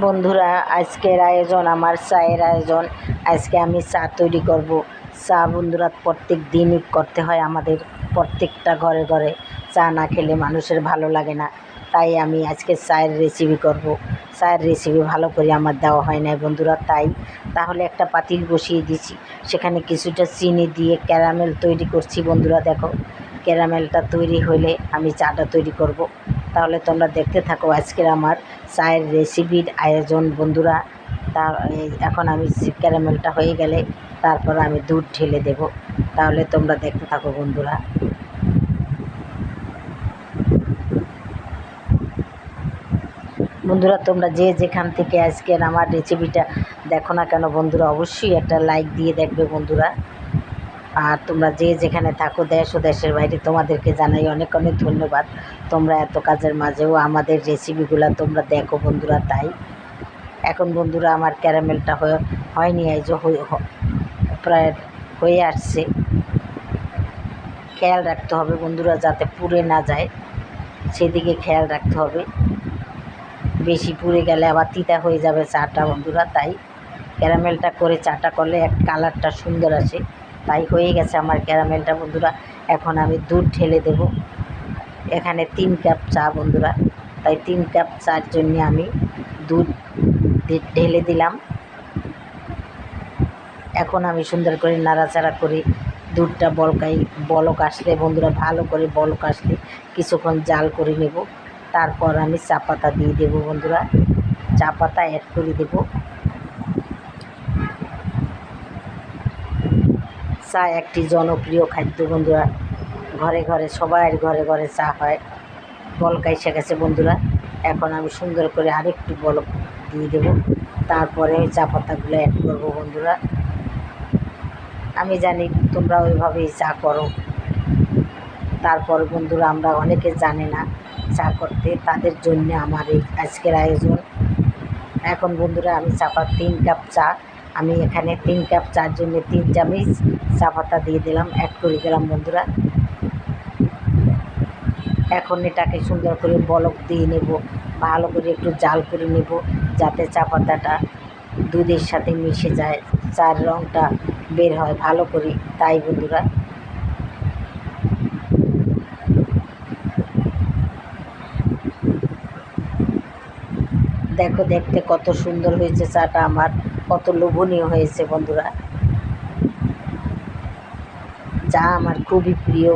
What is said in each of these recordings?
বন্ধুরা, আজকের আয়োজন, আমার চায়ের আয়োজন। আজকে আমি চা তৈরি করব। চা বন্ধুরা, প্রত্যেক দিনই করতে হয় আমাদের প্রত্যেকটা ঘরে ঘরে। চা না খেলে মানুষের ভালো লাগে না। তাই আমি আজকে চায়ের রেসিপি করব। চায়ের রেসিপি ভালো করে আমার দেওয়া হয় না বন্ধুরা, তাই। তাহলে একটা পাতিল বসিয়ে দিছি সেখানে কিছুটা চিনি দিয়ে ক্যারামেল তৈরি করছি বন্ধুরা, দেখো। ক্যারামেলটা তৈরি হলে আমি চাটা তৈরি করব। তাহলে তোমরা দেখতে থাকো আজকের আমার চায়ের রেসিপির আয়োজন, বন্ধুরা। তা এখন আমি ক্যারামেলটা হয়ে গেলে তারপর আমি দুধ ঢেলে দেব। তাহলে তোমরা দেখতে থাকো, বন্ধুরা। বন্ধুরা, তোমরা যে যেখান থেকে আজকের আমার রেসিপিটা দেখো না কেন, বন্ধুরা, অবশ্যই একটা লাইক দিয়ে দেখবে, বন্ধুরা। আর তোমরা যে যেখানে থাকো দেশ ও দেশের বাইরে তোমাদেরকে জানাই অনেক অনেক ধন্যবাদ। তোমরা এত কাজের মাঝেও আমাদের রেসিপিগুলো তোমরা দেখো বন্ধুরা, তাই। এখন বন্ধুরা আমার ক্যারামেলটা হয়ে হয়নি, এই যে প্রায় হয়ে আসছে। খেয়াল রাখতে হবে বন্ধুরা যাতে পুড়ে না যায়, সেদিকে খেয়াল রাখতে হবে। বেশি পুড়ে গেলে আবার তিতা হয়ে যাবে চাটা বন্ধুরা, তাই। ক্যারামেলটা করে চাটা করলে এক কালারটা সুন্দর আসে। তাই হয়ে গেছে আমার ক্যারামেলটা, বন্ধুরা। এখন আমি দুধ ঢেলে দেব। এখানে তিন কাপ চা, বন্ধুরা। তাই তিন কাপ চার জন্য আমি দুধ ঢেলে দিলাম। এখন আমি সুন্দর করে নাড়াচাড়া করে দুধটা বলকাই, বলক আসলে, বন্ধুরা, ভালো করে বলক আসলে কিছুক্ষণ জাল করে নেব। তারপর আমি চা পাতা দিয়ে দেবো, বন্ধুরা। চা পাতা অ্যাড করে দেবো। চা একটি জনপ্রিয় খাদ্য বন্ধুরা। ঘরে ঘরে সবার ঘরে ঘরে চা হয় বলকা এসে গেছে বন্ধুরা। এখন আমি সুন্দর করে আরেকটু বলক দিয়ে দেবো। তারপরে ওই চা পাতাগুলো অ্যাড করব বন্ধুরা। আমি জানি তোমরা ওইভাবেই চা করো। তারপর বন্ধুরা, আমরা অনেকে জানে না চা করতে। তাদের জন্য আমার এই আজকের আয়োজন। এখন বন্ধুরা, আমি চাপা তিন কাপ চা আমি এখানে তিন কাপ, চার জন্য তিন চামচ চা পাতা দিয়ে দিলাম, এক করে গেলাম বন্ধুরা। এখন এটাকে সুন্দর করে বলক দিয়ে নেব, ভালো করে একটু জাল করে নেব, যাতে চা পাতাটা দুধের সাথে মিশে যায় চার রঙটা বের হয় ভালো করে। তাই বন্ধুরা দেখো দেখতে কত সুন্দর হয়েছে চাটা আমার, কত লোভনীয় হয়েছে বন্ধুরা। চা আমার খুবই প্রিয়,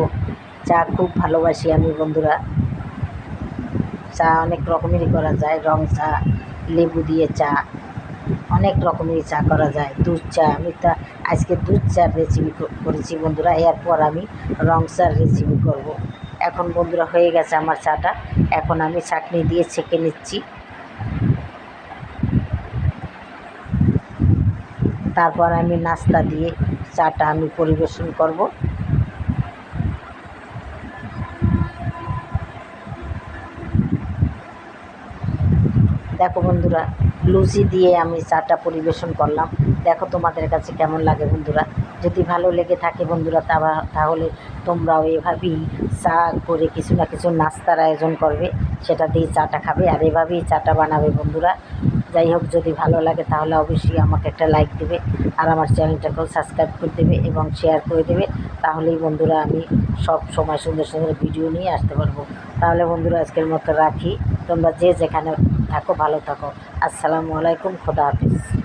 চা খুব ভালোবাসি আমি বন্ধুরা। চা অনেক রকমেরই করা যায়, রং চা, লেবু দিয়ে চা, অনেক রকমেরই চা করা যায়, দুধ চা। আমি তা আজকে দুধ চার রেসিপি করেছি বন্ধুরা, এরপর আমি রং চার রেসিপি করব। এখন বন্ধুরা হয়ে গেছে আমার চাটা, এখন আমি চাটনি দিয়ে ছেঁকে নিচ্ছি। তারপর আমি নাস্তা দিয়ে চাটা আমি পরিবেশন করব। দেখো বন্ধুরা, লুচি দিয়ে আমি চাটা পরিবেশন করলাম। দেখো তোমাদের কাছে কেমন লাগে বন্ধুরা? যদি ভালো লেগে থাকে বন্ধুরা তাহলে তোমরাও এভাবেই চা করে কিছু না কিছু নাস্তার আয়োজন করবে। সেটা দিয়ে চাটা খাবে আর এভাবেই চাটা বানাবে বন্ধুরা। যাই হোক, যদি ভালো লাগে তাহলে অবশ্যই আমাকে একটা লাইক দেবে আর আমার চ্যানেলটাকেও সাবস্ক্রাইব করে দেবে এবং শেয়ার করে দেবে। তাহলেই বন্ধুরা আমি সব সময় সুন্দর সুন্দর ভিডিও নিয়ে আসতে পারব। তাহলে বন্ধুরা আজকের মতো রাখি। তোমরা যে যেখানে থাকো, ভালো থাকো। আসসালামু আলাইকুম, খোদা হাফিজ।